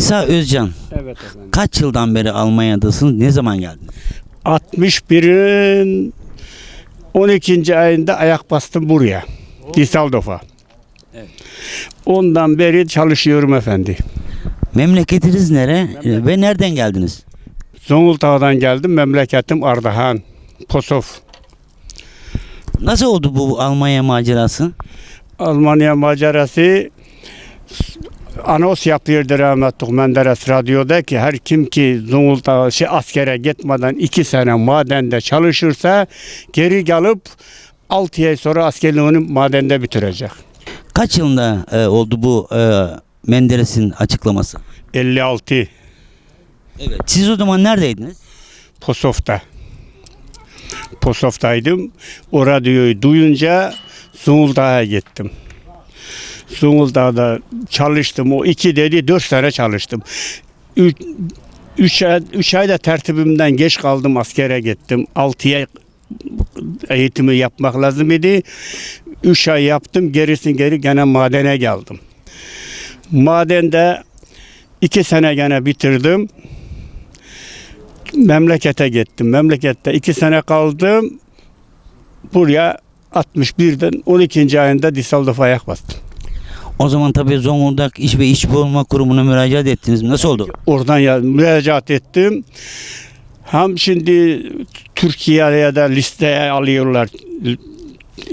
İsa Özcan, Evet efendim. kaç yıldan beri Almanya'dasınız? Ne zaman geldiniz? 61'in 12. ayında ayak bastım buraya. Düsseldorf'a. Evet. Ondan beri çalışıyorum efendi. Memleketiniz nere e, ve nereden geldiniz? Zonguldak'tan geldim. Memleketim Ardahan. Posof. Nasıl oldu bu Almanya macerası? Almanya macerası anons yapıyordu rahmetli Menderes radyoda ki her kim ki Zonguldak şey askere gitmeden iki sene madende çalışırsa geri gelip 6 ay sonra askerliğini madende bitirecek. Kaç yılında e, oldu bu e, Menderes'in açıklaması? 56 Evet. Siz o zaman neredeydiniz? Posof'ta. Posof'taydım. O radyoyu duyunca Zonguldak'a gittim. Zonguldak'ta çalıştım. O iki dedi dört sene çalıştım. Üç, üç, ay, üç ayda tertibimden geç kaldım askere gittim. Altıya eğitimi yapmak lazım idi. Üç ay yaptım. Gerisin geri gene madene geldim. Madende iki sene gene bitirdim memlekete gittim. Memlekette iki sene kaldım. Buraya 61'den 12. ayında Düsseldorf'a ayak bastım. O zaman tabii Zonguldak İş ve İş Bulma Kurumu'na müracaat ettiniz. Nasıl oldu? Oradan ya, müracaat ettim. Hem şimdi Türkiye'ye de listeye alıyorlar.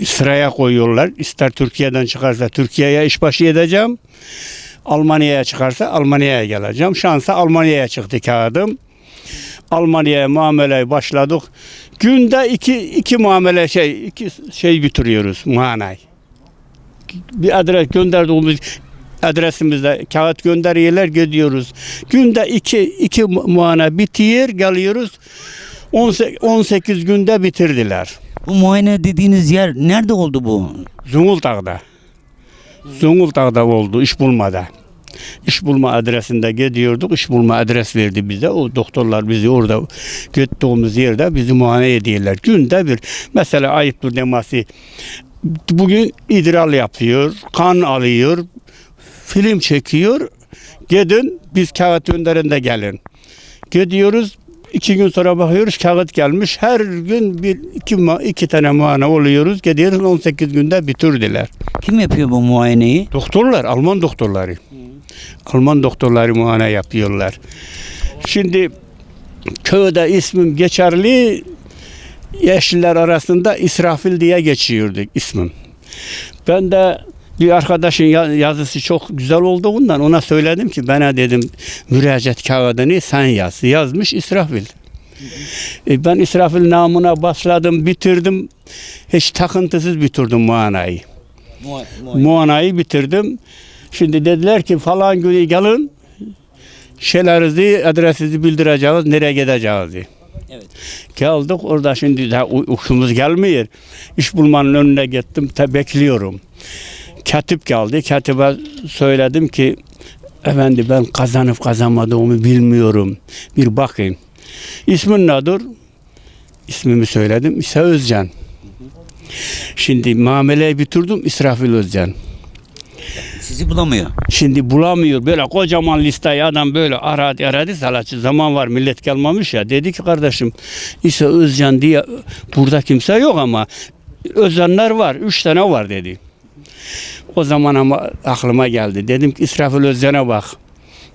Sıraya koyuyorlar. İster Türkiye'den çıkarsa Türkiye'ye işbaşı edeceğim. Almanya'ya çıkarsa Almanya'ya geleceğim. Şansa Almanya'ya çıktı kağıdım. Almanya'ya muameleye başladık. Günde iki, iki muamele şey iki şey bitiriyoruz manay. Bir adres gönderdiğimiz adresimizde kağıt gönderiyorlar gidiyoruz. Günde iki, iki mu- muayene bitiyor geliyoruz. 18, 18 günde bitirdiler. Bu muayene dediğiniz yer nerede oldu bu? Zonguldak'ta. Zonguldak'ta oldu iş bulmada. İş bulma adresinde gidiyorduk. İş bulma adres verdi bize. O doktorlar bizi orada gittiğimiz yerde bizi muayene ediyorlar. Günde bir. Mesela ayıptır demesi. Bugün idrar yapıyor. Kan alıyor. Film çekiyor. Gidin biz kağıt gönderin de gelin. Gidiyoruz. iki gün sonra bakıyoruz kağıt gelmiş. Her gün bir iki, iki tane muayene oluyoruz. Gidiyoruz 18 günde bitirdiler. Kim yapıyor bu muayeneyi? Doktorlar, Alman doktorları. Alman doktorları muayene yapıyorlar. Şimdi köyde ismim geçerli yeşiller arasında İsrafil diye geçiyordu ismim. Ben de bir arkadaşın ya- yazısı çok güzel olduğundan ona söyledim ki bana dedim müracaat kağıdını sen yaz. Yazmış İsrafil. E, ben İsrafil namına başladım, bitirdim. Hiç takıntısız bitirdim muayeneyi. Muanayı bitirdim. Şimdi dediler ki falan günü gelin şeylerinizi, adresinizi bildireceğiz, nereye gideceğiz. Evet. Geldik orada şimdi daha uy- uykumuz gelmiyor. İş bulmanın önüne gittim, te bekliyorum. Katip geldi, katibe söyledim ki efendi ben kazanıp kazanmadığımı bilmiyorum. Bir bakayım. İsmin nedir? İsmimi söyledim. İsa Özcan. Şimdi muameleyi bitirdim İsrafil Özcan. Sizi bulamıyor. Şimdi bulamıyor. Böyle kocaman listeyi adam böyle aradı aradı salatçı. Zaman var millet gelmemiş ya. Dedi ki kardeşim İsa Özcan diye burada kimse yok ama Özcanlar var. Üç tane var dedi. O zaman ama aklıma geldi. Dedim ki İsrafil Özcan'a bak.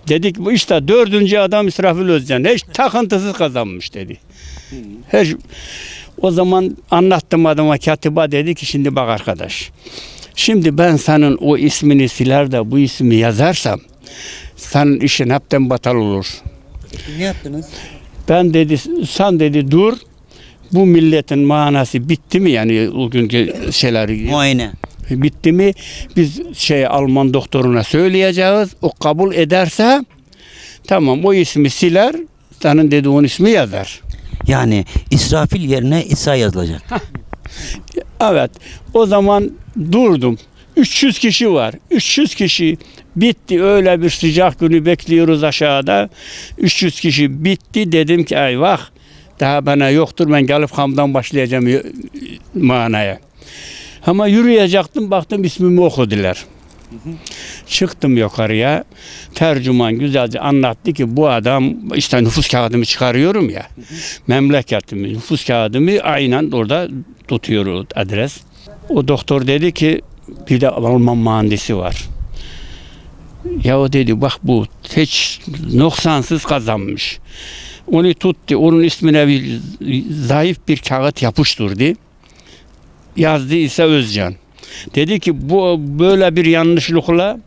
Dedik bu işte dördüncü adam İsrafil Özcan. Hiç takıntısız kazanmış dedi. Hiç, o zaman anlattım adama katiba dedi ki şimdi bak arkadaş. Şimdi ben senin o ismini siler de bu ismi yazarsam senin işin hepten batal olur. Ne yaptınız? Ben dedi sen dedi dur bu milletin manası bitti mi yani o günkü şeyler Muayene. bitti mi biz şey Alman doktoruna söyleyeceğiz o kabul ederse tamam o ismi siler senin dediğin ismi yazar. Yani İsrafil yerine İsa yazılacak. Evet. O zaman durdum. 300 kişi var. 300 kişi bitti. Öyle bir sıcak günü bekliyoruz aşağıda. 300 kişi bitti. Dedim ki eyvah daha bana yoktur. Ben gelip hamdan başlayacağım manaya. Ama yürüyecektim. Baktım ismimi okudular. Çıktım yukarıya. Tercüman güzelce anlattı ki bu adam işte nüfus kağıdımı çıkarıyorum ya. Memleketimi, nüfus kağıdımı aynen orada tutuyor adres. O doktor dedi ki bir de Alman mühendisi var. Ya o dedi bak bu hiç noksansız kazanmış. Onu tuttu, onun ismine bir zayıf bir kağıt yapıştırdı. Yazdı ise Özcan. Dedi ki bu böyle bir yanlışlıkla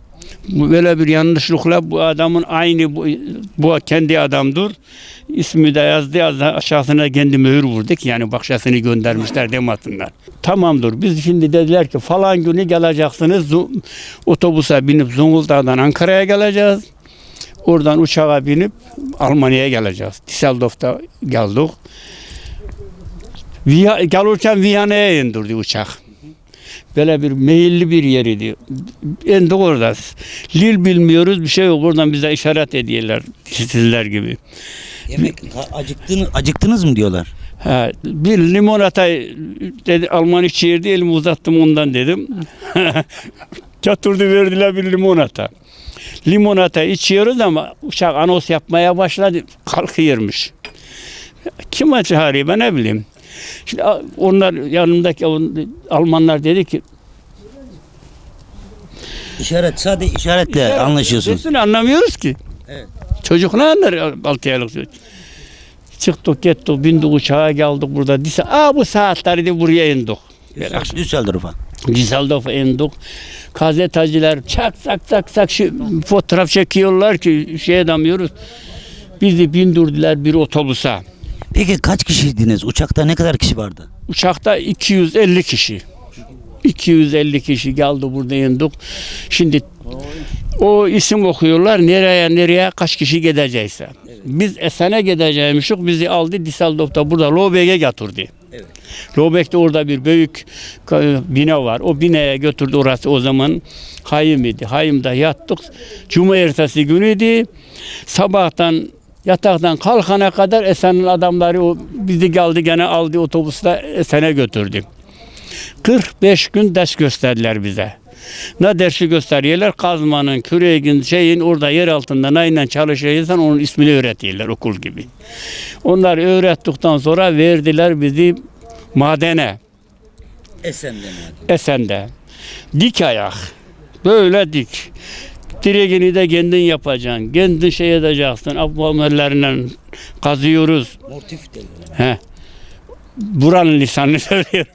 böyle bir yanlışlıkla bu adamın aynı bu, bu kendi adamdır. İsmi de yazdı yazdı aşağısına kendi mühür vurduk. Yani bakşasını göndermişler demasınlar. Tamamdır. Biz şimdi dediler ki falan günü geleceksiniz. Otobüse binip Zonguldak'tan Ankara'ya geleceğiz. Oradan uçağa binip Almanya'ya geleceğiz. Düsseldorf'ta geldik. Viya, gelirken Viyana'ya indirdi uçak. Böyle bir meyilli bir yeriydi. İndik orada. Lil bilmiyoruz bir şey yok. Oradan bize işaret ediyorlar. Sizler gibi. Yemek acıktınız, acıktınız mı diyorlar. Ha, bir limonata dedi Alman içerdi elimi uzattım ondan dedim. Çatırdı verdiler bir limonata. Limonata içiyoruz ama uçak anons yapmaya başladı. Kalkıyormuş. Kim çağırıyor ben ne bileyim. Şimdi onlar yanımdaki Almanlar dedi ki İşaret, sadece işaretle anlaşıyorsunuz. Sesini anlamıyoruz ki. Evet. Çocuk ne anlar 6 aylık çocuk. Çıktık gittik bindik uçağa geldik burada. Dise, Aa bu saatleri buraya indik. Düsseldorf'a. Düsseldorf'a indik. Gazeteciler çak sak sak sak şu fotoğraf çekiyorlar ki şey edemiyoruz. Bizi bindirdiler bir otobüse. Peki kaç kişiydiniz? Uçakta ne kadar kişi vardı? Uçakta 250 kişi. 250 kişi geldi burada indik. Şimdi o isim okuyorlar nereye nereye kaç kişi gidecekse. Biz Esen'e gideceğimişik bizi aldı Düsseldorf'ta burada Lobek'e götürdü. Evet. Lobek'te orada bir büyük ka- bina var. O binaya götürdü orası o zaman Hayım idi. Hayım'da yattık. Cuma ertesi günüydü. Sabahtan yataktan kalkana kadar Esen'in adamları o bizi geldi gene aldı otobüste Esen'e götürdü. 45 gün ders gösterdiler bize. Ne dersi gösteriyorlar? Kazmanın, küreğin, şeyin orada yer altında neyle çalışıyorsan onun ismini öğretiyorlar okul gibi. Onlar öğrettikten sonra verdiler bizi madene, Esen'de Esen'de. Dik ayak. Böyle dik. Direğini de kendin yapacaksın. Kendin şey edeceksin. Ablamerlerle kazıyoruz. Mortif He. Buranın lisanını söylüyorum.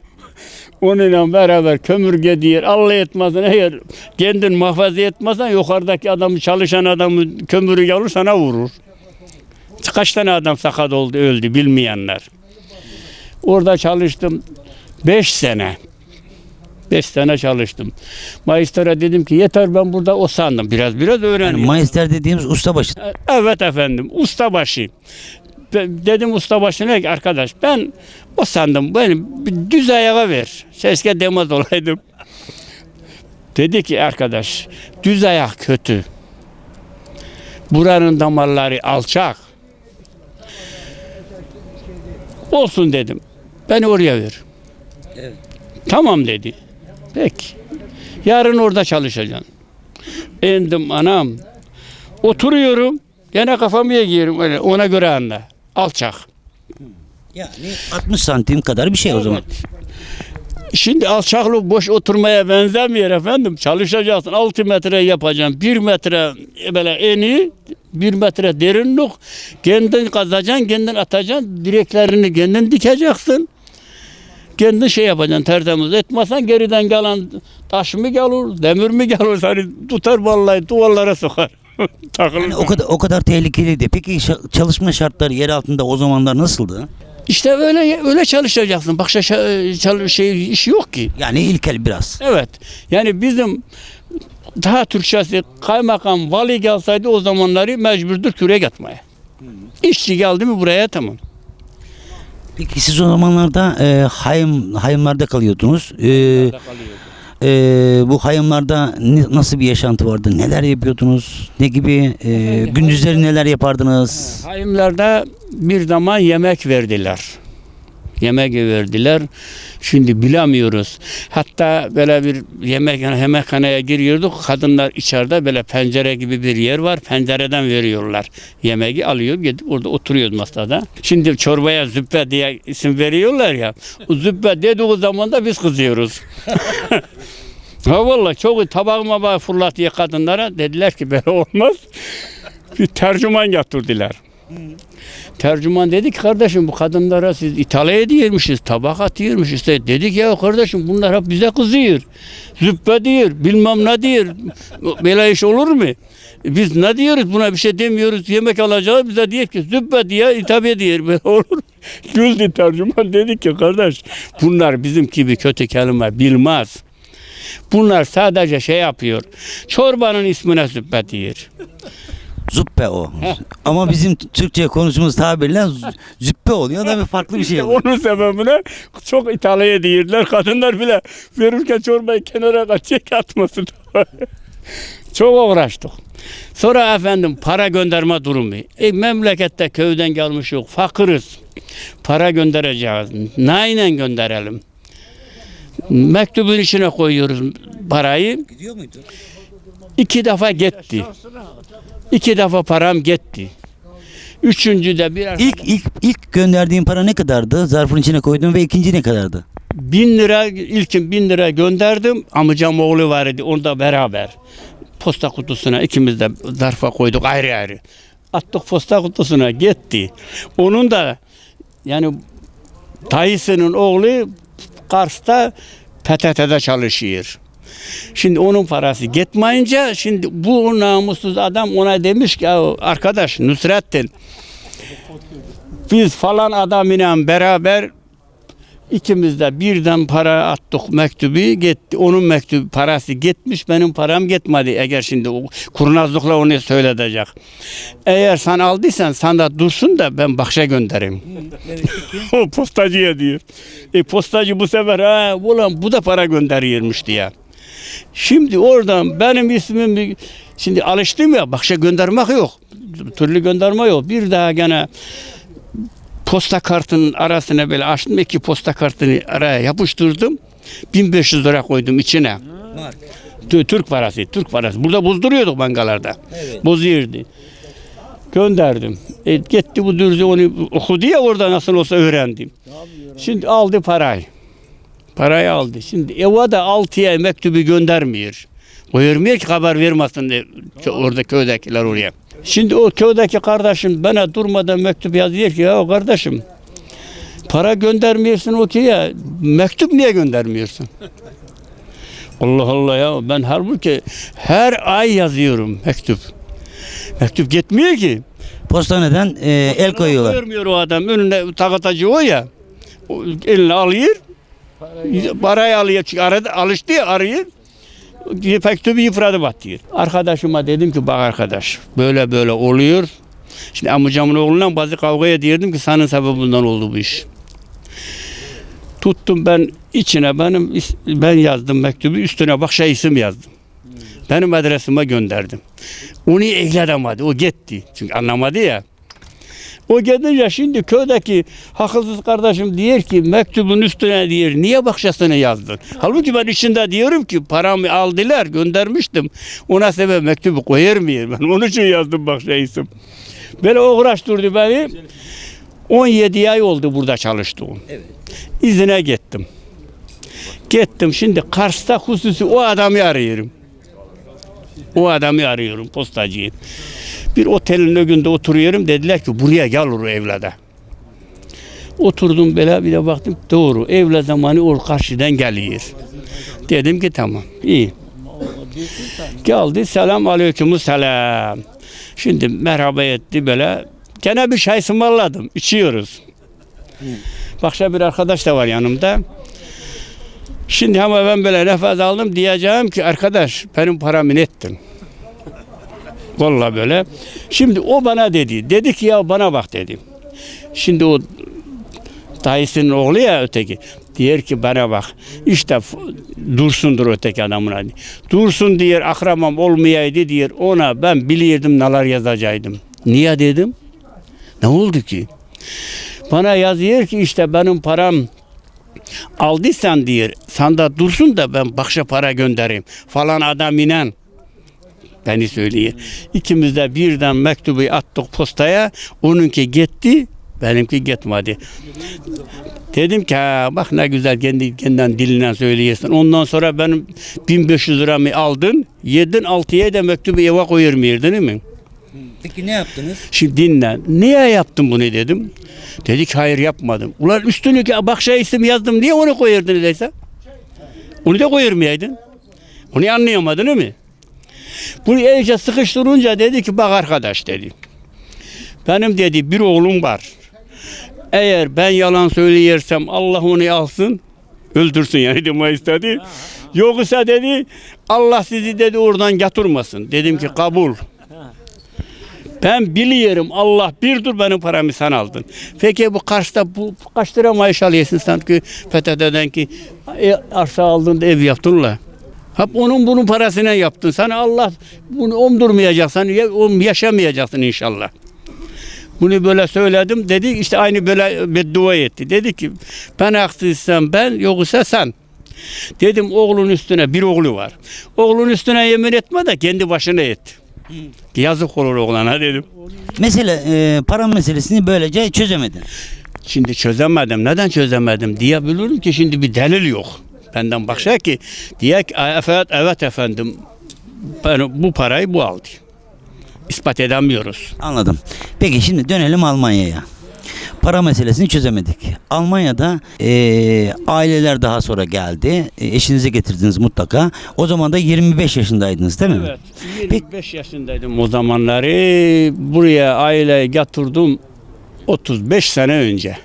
Onunla beraber kömürge diyor. Allah etmezsen eğer kendin muhafaza etmezsen yukarıdaki adamı çalışan adamı kömürü alır sana vurur. Kaç tane adam sakat oldu öldü bilmeyenler. Orada çalıştım 5 sene. 5 sene çalıştım. Maestra dedim ki yeter ben burada o sandım. Biraz biraz Yani öğreneyim. maester dediğimiz ustabaşı. Evet efendim ustabaşı. Dedim ustabaşı ne ki arkadaş ben o sandım beni düz ayağa ver. Keşke demez olaydım. Dedi ki arkadaş düz ayak kötü. Buranın damarları alçak. Olsun dedim. Beni oraya ver. Evet. Tamam dedi. Peki. Yarın orada çalışacaksın. İndim anam. Oturuyorum. Gene kafamı yiyorum öyle ona göre anla. Alçak. Yani 60 santim kadar bir şey o zaman. Şimdi alçaklık boş oturmaya benzemiyor efendim. Çalışacaksın. 6 metre yapacaksın. 1 metre böyle eni, 1 metre derinlik. Kendin kazacaksın, kendin atacaksın. Direklerini kendin dikeceksin. Kendin şey yapacaksın tertemiz. Etmezsen geriden gelen taş mı gelir, demir mi gelir seni tutar vallahi duvarlara sokar. Yani o kadar o kadar tehlikeliydi. Peki çalışma şartları yer altında o zamanlar nasıldı? İşte öyle öyle çalışacaksın. Başka şa- çal- şey iş yok ki. Yani ilkel biraz. Evet. Yani bizim daha Türkçesi kaymakam vali gelseydi o zamanları mecburdur kürek atmaya. İşçi geldi mi buraya tamam. Peki siz o zamanlarda e, hayım hayımlarda kalıyordunuz. E, e, bu hayımlarda ne- nasıl bir yaşantı vardı? Neler yapıyordunuz? Ne gibi e, gündüzleri neler yapardınız? Hayımlarda bir zaman yemek verdiler. Yemek verdiler. Şimdi bilemiyoruz. Hatta böyle bir yemek yemekhaneye giriyorduk. Kadınlar içeride böyle pencere gibi bir yer var. Pencereden veriyorlar. Yemeği alıyor gidip orada oturuyoruz masada. Şimdi çorbaya züppe diye isim veriyorlar ya. O züppe dediği zaman da biz kızıyoruz. Ha vallahi çok tabak mabağı fırlatıyor kadınlara. Dediler ki böyle olmaz. Bir tercüman getirdiler. Tercüman dedi ki kardeşim bu kadınlara siz ithal ediyormuşuz, tabak atıyormuşuz. Dedik ya kardeşim bunlar hep bize kızıyor. Züppe diyor, bilmem ne diyor. Böyle iş olur mu? Biz ne diyoruz buna bir şey demiyoruz. Yemek alacağız bize diyor ki züppe diye hitap ediyor. Olur? Güldü tercüman dedi ki kardeş bunlar bizim gibi kötü kelime bilmez. Bunlar sadece şey yapıyor. Çorbanın ismine züppe diyor. Zuppe o. Ama bizim Türkçe konuştuğumuz tabirle züppe oluyor da bir farklı bir şey oluyor. onun sebebine çok ithal ediyorlar. Kadınlar bile verirken çorbayı kenara kaçacak atmasın. çok uğraştık. Sonra efendim para gönderme durumu. E, memlekette köyden gelmiş yok. Fakiriz. Para göndereceğiz. Neyle gönderelim? Mektubun içine koyuyoruz parayı. Gidiyor muydu? İki defa gitti. İki defa param gitti. Üçüncü de bir İlk ilk ilk gönderdiğin para ne kadardı? Zarfın içine koydun ve ikinci ne kadardı? Bin lira ilkin bin lira gönderdim. Amcam oğlu var idi onda beraber. Posta kutusuna ikimiz de zarfa koyduk ayrı ayrı. Attık posta kutusuna gitti. Onun da yani dayısının oğlu Kars'ta PTT'de çalışıyor. Şimdi onun parası gitmeyince şimdi bu namussuz adam ona demiş ki "Ya arkadaş Nusrettin biz falan adamla beraber İkimiz de birden para attık mektubu gitti. Onun mektubu parası gitmiş benim param gitmedi. Eğer şimdi o kurnazlıkla onu söyletecek. Eğer sen aldıysan sen de dursun da ben bakşa göndereyim. o postacıya diyor. E, postacı bu sefer ha ulan bu da para gönderiyormuş diye. Şimdi oradan benim ismim şimdi alıştım ya bakşa göndermek yok. Türlü gönderme yok. Bir daha gene posta kartının arasına böyle açtım. iki posta kartını araya yapıştırdım. 1500 lira koydum içine. Tü- Türk parası, Türk parası. Burada bozduruyorduk bankalarda. Evet. Bozuyordu. Gönderdim. E, gitti bu dürüzü onu okudu ya orada nasıl olsa öğrendim. Şimdi aldı parayı. Parayı aldı. Şimdi eva da 6 ay mektubu göndermiyor. Buyurmuyor ki haber vermesin de ço- orada köydekiler oraya. Şimdi o köydeki kardeşim bana durmadan mektup yazıyor ki ya kardeşim para göndermiyorsun o ki ya mektup niye göndermiyorsun? Allah Allah ya ben halbuki her ay yazıyorum mektup. Mektup gitmiyor ki. Postaneden e, el koyuyorlar. Görmüyor o adam önüne takatacı o ya. O eline alıyor. Parayı alıyor çünkü arada alıştı ya arıyor. Mektubu yıpradı batıyor. Arkadaşıma dedim ki bak arkadaş böyle böyle oluyor. Şimdi amcamın oğlundan bazı kavga ediyordum ki senin sebebinden oldu bu iş. Tuttum ben içine benim ben yazdım mektubu üstüne bak şey isim yazdım. Benim adresime gönderdim. Onu ekledemedi. O gitti. Çünkü anlamadı ya. O gidince şimdi köydeki haksız kardeşim diyor ki mektubun üstüne diyor niye bakşasını yazdın? Halbuki ben içinde diyorum ki paramı aldılar göndermiştim. Ona sebep mektubu koyar mıyım? Ben onun için yazdım bakşa isim. Böyle uğraştırdı beni. 17 ay oldu burada çalıştığım. Evet. İzine gittim. Gittim şimdi Kars'ta hususi o adamı arıyorum. O adamı arıyorum postacıyı. Bir otelin önünde oturuyorum dediler ki buraya gel o evlada. Oturdum böyle bir de baktım doğru evle zamanı o karşıdan geliyor. Dedim ki tamam iyi. Geldi selam aleyküm selam. Şimdi merhaba etti böyle. Gene bir şey ısmarladım. içiyoruz. Başka bir arkadaş da var yanımda. Şimdi ama ben böyle nefes aldım diyeceğim ki arkadaş benim paramı ne Vallahi böyle. Şimdi o bana dedi. Dedi ki ya bana bak dedi. Şimdi o dayısının oğlu ya öteki. Diyor ki bana bak. İşte Dursun'dur öteki adamın adı. Dursun diyor akrabam olmayaydı diyor. Ona ben bilirdim neler yazacaktım. Niye dedim? Ne oldu ki? Bana yazıyor ki işte benim param aldıysan diyor. Sanda dursun da ben bakşa para göndereyim. Falan adam inen. Beni söylüyor. İkimiz de birden mektubu attık postaya. Onunki gitti. Benimki gitmedi. Dedim ki ha, bak ne güzel kendi kendinden dilinden söylüyorsun. Ondan sonra benim 1500 liramı aldın. Yedin altıya da mektubu eve koyurmuyor değil mi? Peki ne yaptınız? Şimdi dinle. Niye yaptın bunu dedim. Dedi ki hayır yapmadım. Ulan üstünü ki bakşa isim yazdım. Niye onu koyurdun öyleyse? Onu da koyurmayaydın. Onu anlayamadın değil mi? Bunu iyice sıkıştırınca dedi ki bak arkadaş dedi. Benim dedi bir oğlum var. Eğer ben yalan söyleyersem Allah onu alsın. Öldürsün yani demek istedi. Yoksa dedi Allah sizi dedi oradan getirmesin. Dedim ki kabul. Ben biliyorum Allah birdir benim paramı sen aldın. Peki bu karşıda bu kaç lira maaş alıyorsun sen ki FETÖ'den ki e, arsa aldın ev yaptın la. Hep onun bunun parasına yaptın. Sana Allah bunu omdurmayacaksan ya- om- yaşamayacaksın inşallah. Bunu böyle söyledim. Dedi işte aynı böyle beddua etti. Dedi ki ben haksızsam ben yoksa sen. Dedim oğlun üstüne bir oğlu var. Oğlun üstüne yemin etme de kendi başına et. Yazık olur oğlana dedim. Mesela e, para meselesini böylece çözemedin. Şimdi çözemedim. Neden çözemedim diyebilirim ki şimdi bir delil yok. Benden baksa ki diye ki evet, evet efendim ben bu parayı bu aldı. İspat edemiyoruz. Anladım. Peki şimdi dönelim Almanya'ya. Para meselesini çözemedik. Almanya'da e, aileler daha sonra geldi. E, eşinizi getirdiniz mutlaka. O zaman da 25 yaşındaydınız değil mi? Evet. 25 yaşındaydım o zamanları. Buraya aileyi getirdim 35 sene önce.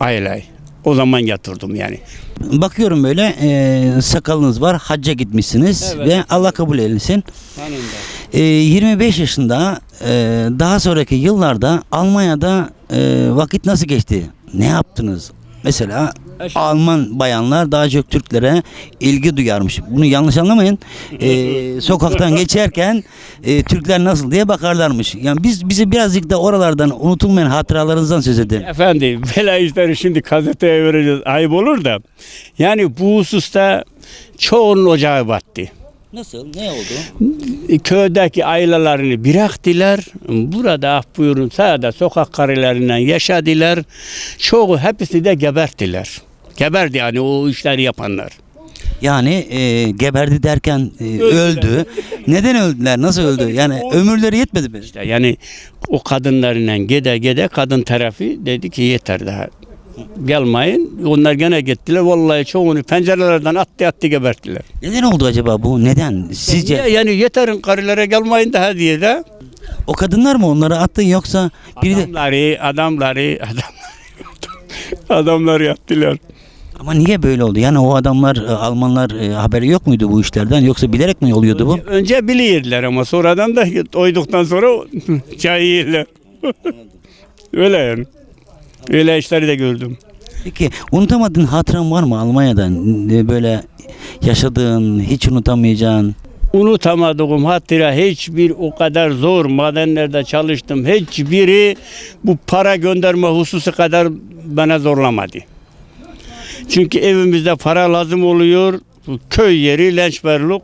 Aileyi. O zaman getirdim yani. Bakıyorum böyle e, sakalınız var. Hacca gitmişsiniz Evet. ve Allah kabul eylesin. Hanımda. E, 25 yaşında e, daha sonraki yıllarda Almanya'da e, vakit nasıl geçti? Ne yaptınız? Mesela Alman bayanlar daha çok Türklere ilgi duyarmış. Bunu yanlış anlamayın. E, sokaktan geçerken e, Türkler nasıl diye bakarlarmış. Yani biz bize birazcık da oralardan unutulmayan hatıralarınızdan söz edin. Efendim böyle işleri şimdi gazeteye vereceğiz. Ayıp olur da. Yani bu hususta çoğunun ocağı battı. Nasıl? Ne oldu? köydeki ailelerini bıraktılar. Burada ah buyurun sağda sokak karılarından yaşadılar. Çoğu hepsi de geberttiler. Geberdi yani o işleri yapanlar. Yani e, geberdi derken e, öldü. Neden öldüler? Nasıl öldü? Yani ömürleri yetmedi mi? İşte yani o kadınlarla gede gede kadın tarafı dedi ki yeter daha. Gelmeyin. Onlar gene gittiler. Vallahi çoğunu pencerelerden attı attı geberttiler. Neden oldu acaba bu? Neden? Sizce Niye? Yani yeterin karılara gelmeyin daha diye de o kadınlar mı onları attı yoksa biri de adamları adamları adamları adamları yaptılar. Ama niye böyle oldu? Yani o adamlar e, Almanlar e, haberi yok muydu bu işlerden yoksa bilerek mi oluyordu bu? Önce, önce biliyorlar ama sonradan da oyduktan sonra yiyorlar. Öyle yani. Öyle işleri de gördüm. Peki unutamadığın hatıran var mı Almanya'dan? Böyle yaşadığın, hiç unutamayacağın. Unutamadığım hatıra hiçbir o kadar zor madenlerde çalıştım. Hiçbiri bu para gönderme hususu kadar bana zorlamadı. Çünkü evimizde para lazım oluyor. Köy yeri, Lençberluk.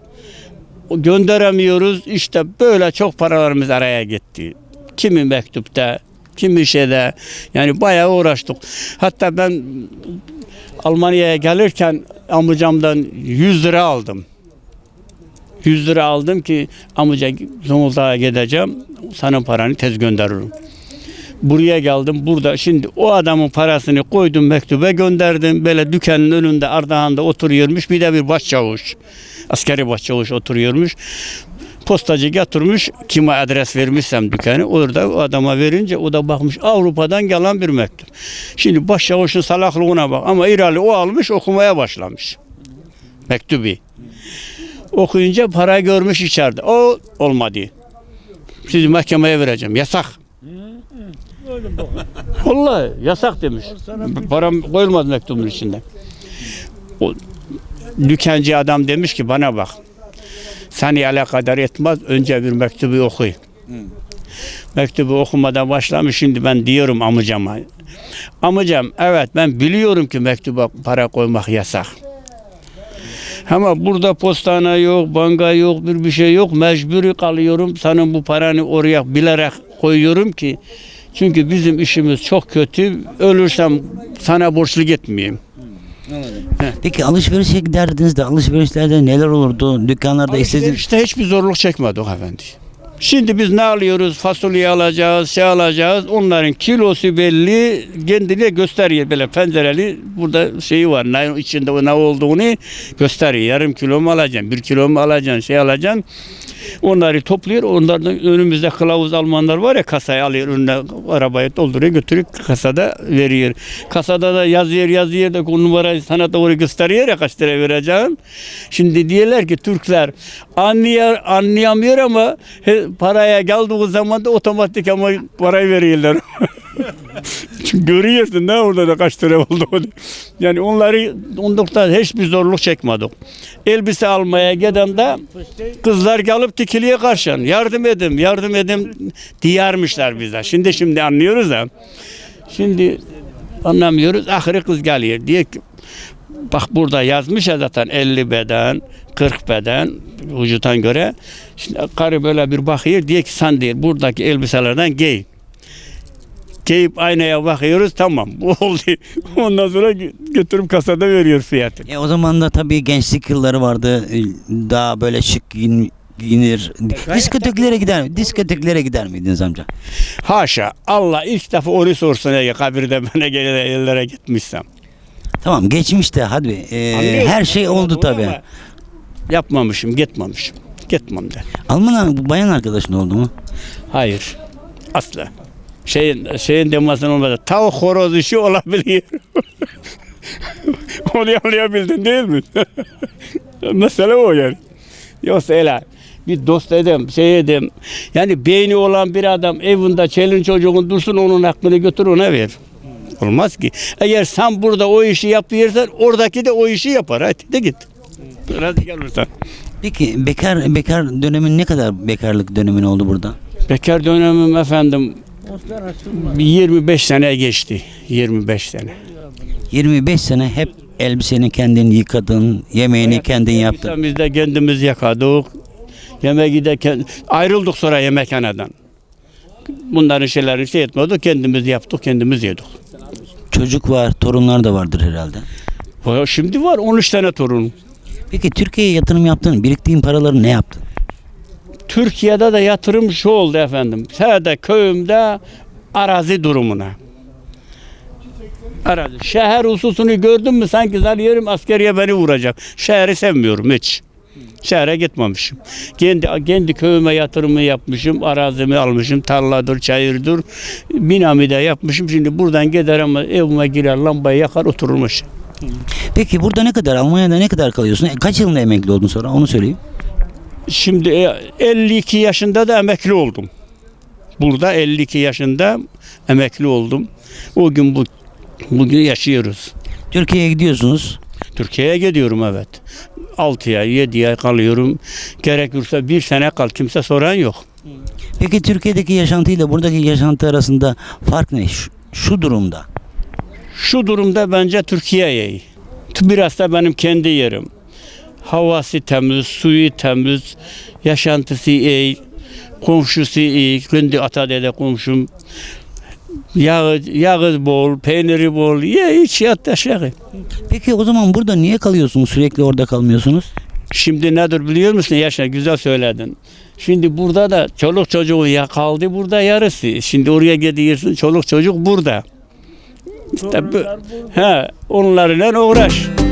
Gönderemiyoruz. İşte böyle çok paralarımız araya gitti. Kimi mektupta, kimi şeyde. Yani bayağı uğraştık. Hatta ben Almanya'ya gelirken amcamdan 100 lira aldım. 100 lira aldım ki amca Zonguldak'a gideceğim. Sana paranı tez gönderirim. Buraya geldim. Burada şimdi o adamın parasını koydum mektuba gönderdim. Böyle dükkanın önünde Ardahan'da oturuyormuş. Bir de bir başçavuş. Askeri başçavuş oturuyormuş. Postacı getirmiş. Kime adres vermişsem dükkanı. Orada o adama verince o da bakmış Avrupa'dan gelen bir mektup. Şimdi başçavuşun salaklığına bak. Ama İrali o almış okumaya başlamış. Mektubu. Okuyunca para görmüş içeride. O olmadı. Sizi mahkemeye vereceğim. Yasak. Vallahi yasak demiş. Param koyulmaz mektubun içinde. O dükkancı adam demiş ki bana bak. Seni alakadar etmez. Önce bir mektubu oku. Mektubu okumada başlamış şimdi ben diyorum amcama. Amcam evet ben biliyorum ki mektuba para koymak yasak. Ama burada postane yok, banka yok, bir bir şey yok. Mecburi kalıyorum. Sana bu paranı oraya bilerek koyuyorum ki çünkü bizim işimiz çok kötü. Ölürsem sana borçlu gitmeyeyim. Peki alışverişe giderdiniz de alışverişlerde neler olurdu? Dükkanlarda istediğiniz... İşte hiçbir zorluk çekmedik efendi. Şimdi biz ne alıyoruz? Fasulye alacağız, şey alacağız. Onların kilosu belli. Kendine gösteriyor böyle pencereli. Burada şeyi var. Ne içinde ne olduğunu gösteriyor. Yarım kilo mu alacaksın? Bir kilo mu alacaksın? Şey alacaksın. Onları topluyor. Onlardan önümüzde kılavuz Almanlar var ya kasaya alıyor önüne arabaya dolduruyor götürüyor kasada veriyor. Kasada da yazıyor yazıyor da o numarayı sana doğru gösteriyor ya kaç lira vereceğim. Şimdi diyorlar ki Türkler anlıyor, anlayamıyor ama paraya geldiği zaman da otomatik ama parayı veriyorlar. Çünkü görüyorsun ne orada da kaç lira olduğunu. Yani onları ondan hiçbir zorluk çekmedik. Elbise almaya giden de kızlar gelip dikiliye karşın. Yardım edin, yardım edin diyarmışlar bize. Şimdi şimdi anlıyoruz da. Şimdi anlamıyoruz. Ahire kız geliyor. Diyor ki bak burada yazmış ya zaten 50 beden, 40 beden vücutan göre. Şimdi karı böyle bir bakıyor. Diyor ki sen diyor buradaki elbiselerden giy. Giyip aynaya bakıyoruz tamam bu oldu. Ondan sonra götürüp kasada veriyor fiyatı. E o zaman da tabii gençlik yılları vardı. E, Daha böyle şık giyin, giyinir. Diskoteklere gider mi? Diskoteklere gider miydiniz amca? Haşa Allah ilk defa onu sorsun ya kabirde bana gele ellere gitmişsem. Tamam geçmişte hadi. e, Anlıyorsun, her şey oldu tabii. Yapmamışım, gitmemişim. Gitmem de. Alman bayan arkadaşın oldu mu? Hayır. Asla. Şeyin, şeyin demasının olmadı. Tavuk horoz işi olabilir. Onu anlayabildin değil mi? Mesele o yani. Yoksa öyle bir dost edem, şey edem. Yani beyni olan bir adam evinde çelin çocuğun dursun onun aklını götür ona ver. Olmaz ki. Eğer sen burada o işi yapıyorsan oradaki de o işi yapar. Hadi de git. Hadi gel buradan. Peki bekar bekar dönemin ne kadar bekarlık dönemin oldu burada? Bekar dönemim efendim 25 sene geçti. 25 sene. 25 sene hep elbiseni kendin yıkadın, yemeğini kendin yaptın. Biz de kendimiz yakadık. Yemeği de kend- ayrıldık sonra yemekhaneden. Bunların şeylerini şey etmedik. Kendimiz yaptık, kendimiz yedik. Çocuk var, torunlar da vardır herhalde. Şimdi var 13 tane torun. Peki Türkiye'ye yatırım yaptın, biriktiğin paraları ne yaptın? Türkiye'de de yatırım şu oldu efendim. Sadece köyümde arazi durumuna. Arazi. Şehir hususunu gördün mü sanki zannediyorum askeriye beni vuracak. Şehri sevmiyorum hiç. Şehre gitmemişim. Kendi, kendi köyüme yatırımı yapmışım. Arazimi almışım. Tarladır, çayırdır. Binamı da yapmışım. Şimdi buradan gider ama evime girer lambayı yakar otururmuş. Peki burada ne kadar, Almanya'da ne kadar kalıyorsun? E, kaç yılında emekli oldun sonra onu söyleyeyim. Şimdi e, 52 yaşında da emekli oldum. Burada 52 yaşında emekli oldum. O gün bu bugün yaşıyoruz. Türkiye'ye gidiyorsunuz. Türkiye'ye gidiyorum evet. 6 ay 7 ay kalıyorum. Gerekirse bir sene kal kimse soran yok. Peki Türkiye'deki yaşantıyla buradaki yaşantı arasında fark ne? Şu, şu durumda. Şu durumda bence Türkiye iyi. Biraz da benim kendi yerim. Havası temiz, suyu temiz, yaşantısı iyi, komşusu iyi. Kendi ata dede komşum. Yağı, yağı bol, peyniri bol. Ye iç yat aşağı. Peki o zaman burada niye kalıyorsunuz? Sürekli orada kalmıyorsunuz. Şimdi nedir biliyor musun? Yaşa güzel söyledin. Şimdi burada da çoluk çocuğu ya kaldı burada yarısı. Şimdi oraya gidiyorsun çoluk çocuk burada. İşte bu, he, onlarla uğraş.